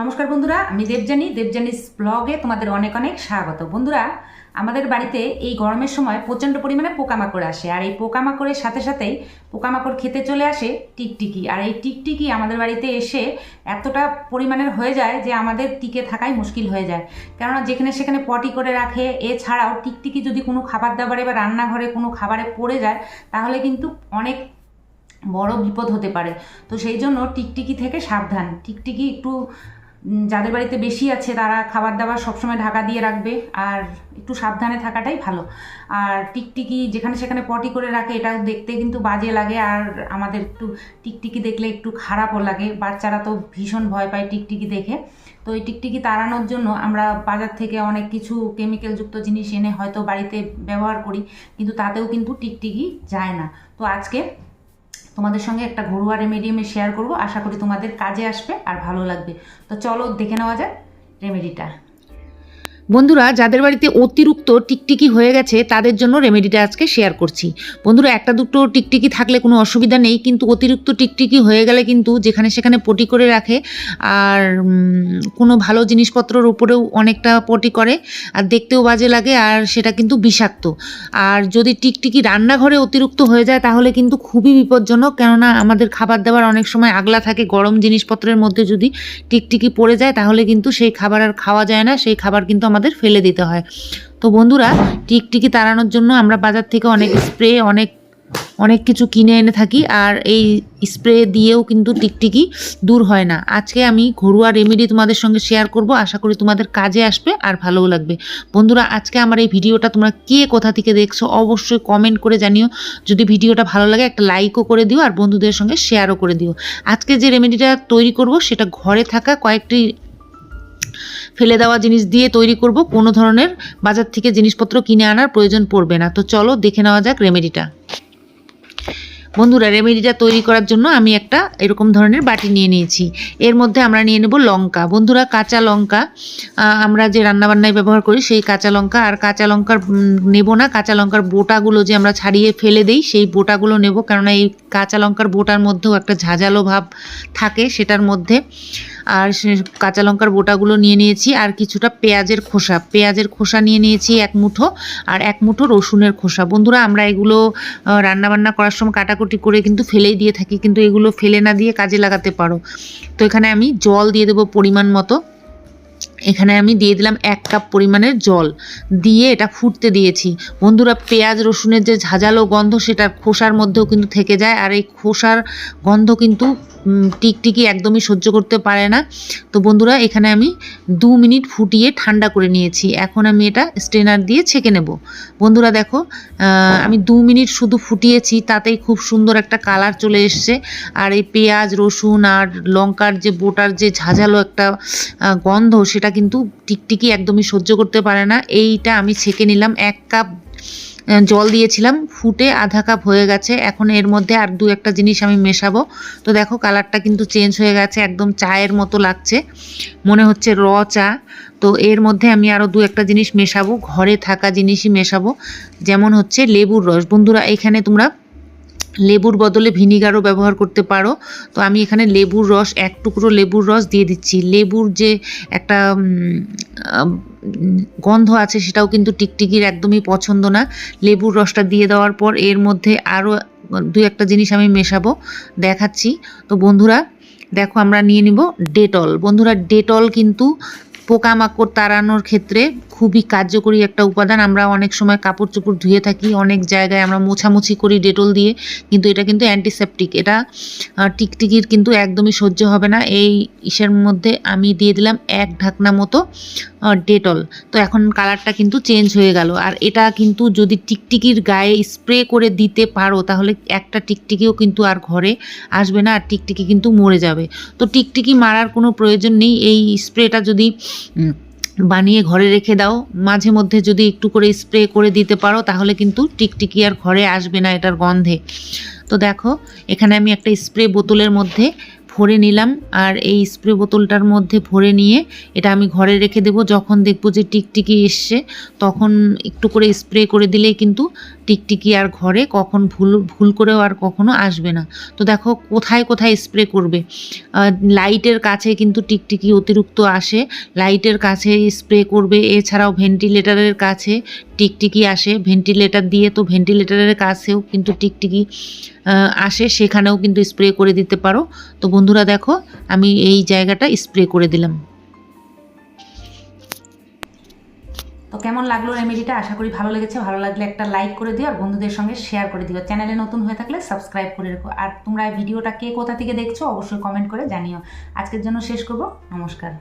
নমস্কার বন্ধুরা, আমি দেবজানী দেবজানিস ব্লগে তোমাদের অনেক অনেক স্বাগত। বন্ধুরা, আমাদের বাড়িতে এই গরমের সময় প্রচণ্ড পরিমাণে পোকামাকড় আসে। আর এই পোকামাকড়ের সাথে সাথেই পোকামাকড় খেতে চলে আসে টিকটিকি। আর এই টিকটিকি আমাদের বাড়িতে এসে এতটা পরিমাণের হয়ে যায় যে আমাদের টিকে থাকাই মুশকিল হয়ে যায়। কেননা যেখানে সেখানে পটি করে রাখে, এছাড়াও টিকটিকি যদি কোনো খাবার দাবারে বা রান্নাঘরে কোনো খাবারে পড়ে যায়, তাহলে কিন্তু অনেক বড় বিপদ হতে পারে। তো সেই জন্য টিকটিকি থেকে সাবধান। টিকটিকি একটু যাদের বাড়িতে বেশি আছে, তারা খাবার দাবার সবসময় ঢাকা দিয়ে রাখবে। আর একটু সাবধানে থাকাটাই ভালো। আর টিকটিকি যেখানে সেখানে পটি করে রাখে, এটাও দেখতে কিন্তু বাজে লাগে। আর আমাদের একটু টিকটিকি দেখলে একটু খারাপও লাগে। বাচ্চারা তো ভীষণ ভয় পায় টিকটিকি দেখে। তো এই টিকটিকি তাড়ানোর জন্য আমরা বাজার থেকে অনেক কিছু কেমিক্যালযুক্ত জিনিস এনে হয়তো বাড়িতে ব্যবহার করি, কিন্তু তাতেও কিন্তু টিকটিকি যায় না। তো আজকে তোমাদের সঙ্গে একটা ঘরুয়া রেমেডি আমি শেয়ার করব। আশা করি তোমাদের কাজে আসবে আর ভালো লাগবে। তো চলো দেখে নেওয়া যাক রেমেডিটা বন্ধুরা, যাদের বাড়িতে অতিরিক্ত টিকটিকি হয়ে গেছে, তাদের জন্য রেমেডিটা আজকে শেয়ার করছি। বন্ধুরা, একটা দুটো টিকটিকি থাকলে কোনো অসুবিধা নেই, কিন্তু অতিরিক্ত টিকটিকি হয়ে গেলে কিন্তু যেখানে সেখানে পটি করে রাখে, আর কোনো ভালো জিনিসপত্রের উপরেও অনেকটা পটি করে, আর দেখতেও বাজে লাগে, আর সেটা কিন্তু বিষাক্ত। আর যদি টিকটিকি রান্নাঘরে অতিরিক্ত হয়ে যায়, তাহলে কিন্তু খুবই বিপজ্জনক, কেননা আমাদের খাবার দাবার অনেক সময় আগলা থাকে, গরম জিনিসপত্রের মধ্যে যদি টিকটিকি পড়ে যায়, তাহলে কিন্তু সেই খাবার আর খাওয়া যায় না, সেই খাবার কিন্তু আমাদের ফেলে দিতে হয়। তো বন্ধুরা, টিকটিকি তাড়ানোর জন্য আমরা বাজার থেকে অনেক স্প্রে অনেক অনেক কিছু কিনে এনে থাকি আর এই স্প্রে দিয়েও কিন্তু টিকটিকি দূর হয় না। আজকে আমি ঘরোয়া রেমেডি তোমাদের সঙ্গে শেয়ার করব। আশা করি তোমাদের কাজে আসবে আর ভালোও লাগবে। বন্ধুরা, আজকে আমার এই ভিডিওটা তোমরা কে কোথা থেকে দেখছ অবশ্যই কমেন্ট করে জানিও। যদি ভিডিওটা ভালো লাগে একটা লাইকও করে দিও আর বন্ধুদের সঙ্গে শেয়ারও করে দিও। আজকে যে রেমেডিটা তৈরি করব সেটা ঘরে থাকা কয়েকটি ফেলে দেওয়া জিনিস দিয়ে তৈরি করব। কোনো ধরনের বাজার থেকে জিনিসপত্র কিনে আনার প্রয়োজন পড়বে না। তো চলো দেখে নেওয়া যাক রেমেডিটা বন্ধুরা রেমেডিটা তৈরি করার জন্য আমি একটা এরকম ধরনের বাটি নিয়ে নিয়েছি। এর মধ্যে আমরা নিয়ে নেব লঙ্কা। বন্ধুরা, কাঁচা লঙ্কা আমরা যে রান্নাবান্নায় ব্যবহার করি সেই কাঁচা লঙ্কা। আর কাঁচা লঙ্কার নেব না। কাঁচা লঙ্কার বোটাগুলো যে আমরা ছাড়িয়ে ফেলে দেই, সেই বোটাগুলো নেব। কেননা এই কাঁচা লঙ্কার বোটার মধ্যেও একটা ঝাঁঝালো ভাব থাকে। সেটার মধ্যে আর কাঁচা লঙ্কার বোটাগুলো নিয়ে নিয়েছি আর কিছুটা পেঁয়াজের খোসা। পেঁয়াজের খোসা নিয়ে নিয়েছি এক মুঠো আর এক মুঠো রসুনের খোসা। বন্ধুরা, আমরা এগুলো রান্নাবান্না করার সময় কাটাকুটি করে কিন্তু ফেলেই দিয়ে থাকি, কিন্তু এগুলো ফেলে না দিয়ে কাজে লাগাতে পারো। তো এখানে আমি জল দিয়ে দেবো পরিমাণ মতো। এখানে আমি দিয়ে দিলাম এক কাপ পরিমাণের জল। দিয়ে এটা ফুটতে দিয়েছি। বন্ধুরা, পেঁয়াজ, রসুনের যে ঝাঁঝালো গন্ধ সেটা খোসার মধ্যেও কিন্তু থেকে যায় আর এই খোসার গন্ধ কিন্তু টিকটিকি একদমই সহ্য করতে পারে না। তো বন্ধুরা, এখানে আমি দু মিনিট ফুটিয়ে ঠান্ডা করে নিয়েছি। এখন আমি এটা স্ট্রেনার দিয়ে ছেঁকে নেব। বন্ধুরা দেখো আমি দু মিনিট শুধু ফুটিয়েছি, তাতেই খুব সুন্দর একটা কালার চলে এসছে। আর এই পেঁয়াজ, রসুন আর লঙ্কার যে বোটার যে ঝাঁঝালো একটা গন্ধ, সেটা কিন্তু টিকটিকি একদমই সহ্য করতে পারে না। এইটা আমি ছেঁকে নিলাম এক কাপ জল দিয়েছিলাম, ফুটে আধা কাপ হয়ে গেছে। এখন এর মধ্যে আর দু একটা জিনিস আমি মেশাবো। তো দেখো, কালারটা কিন্তু চেঞ্জ হয়ে গেছে, একদম চায়ের মতো লাগছে। মনে হচ্ছে র চা। তো এর মধ্যে আমি আরও দু একটা জিনিস মেশাবো, ঘরে থাকা জিনিসই মেশাবো। যেমন হচ্ছে লেবুর রস। বন্ধুরা, এখানে তোমরা লেবুর বদলে ভিনিগারও ব্যবহার করতে পারো। তো আমি এখানে লেবুর রস, এক টুকরো লেবুর রস দিয়ে দিচ্ছি। লেবুর যে একটা গন্ধ আছে সেটাও কিন্তু টিকটিকির একদমই পছন্দ না। লেবুর রসটা দিয়ে দেওয়ার পর এর মধ্যে আরও, দু একটা জিনিস আমি মেশাবো, দেখাচ্ছি। তো বন্ধুরা, দেখো আমরা নিয়ে নিব ডেটল। বন্ধুরা, ডেটল কিন্তু পোকামাকড় তাড়ানোর ক্ষেত্রে খুবই কার্যকরী একটা উপাদান। আমরা অনেক সময় কাপড় চোপড় ধুয়ে থাকি, অনেক জায়গায় আমরা মোছামুছি করি ডেটল দিয়ে, কিন্তু এটা কিন্তু অ্যান্টিসেপটিক এটা টিকটিকির কিন্তু একদমই সহ্য হবে না। এই ইসের মধ্যে আমি দিয়ে দিলাম এক ঢাকনা মতো ডেটল। তো এখন কালারটা কিন্তু চেঞ্জ হয়ে গেল। আর এটা কিন্তু যদি টিকটিকির গায়ে স্প্রে করে দিতে পারো, তাহলে একটা টিকটিকিও কিন্তু আর ঘরে আসবে না, আর টিকটিকি কিন্তু মরে যাবে। তো টিকটিকি মারার কোনো প্রয়োজন নেই। এই স্প্রেটা যদি বানিয়ে ঘরে রেখে দাও। মাঝে মধ্যে যদি একটু করে স্প্রে করে দিতে পারো, তাহলে কিন্তু টিকটিকি আর ঘরে আসবে না এটার গন্ধে। তো দেখো, এখানে আমি একটা স্প্রে বোতলের মধ্যে ভরে নিলাম, আর এই স্প্রে বোতলটার মধ্যে ভরে নিয়ে এটা আমি ঘরে রেখে দেব। যখন দেখব যে টিকটিকি এসছে, তখন একটু করে স্প্রে করে দিলেই কিন্তু টিকটিকি আর ঘরে কখন ভুল ভুল করেও আর কখনো আসবে না। তো দেখো কোথায় কোথায় স্প্রে করবে। লাইটের কাছে কিন্তু টিকটিকি অতিরিক্ত আসে। লাইটের কাছে স্প্রে করবে। এছাড়াও ভেন্টিলেটারের কাছে টিকটিকি আসে। ভেন্টিলেটর দিয়ে তো ভেন্টিলেটারের কাছেও কিন্তু টিকটিকি আসে। সেখানেও কিন্তু স্প্রে করে দিতে পারো। তো বন্ধুরা দেখো, আমি এই জায়গাটা স্প্রে করে দিলাম। তো কেমন লাগল রেমেডিটা? আশা করি ভালো লেগেছে। ভালো লাগলে একটা লাইক করে দিও আর বন্ধুদের সঙ্গে শেয়ার করে দিও। চ্যানেলে নতুন হয়ে থাকলে সাবস্ক্রাইব করে রেখো। আর তোমরা ভিডিওটা কে কোথা থেকে দেখছ অবশ্যই কমেন্ট করে জানিও। আজকের জন্য শেষ করব। নমস্কার।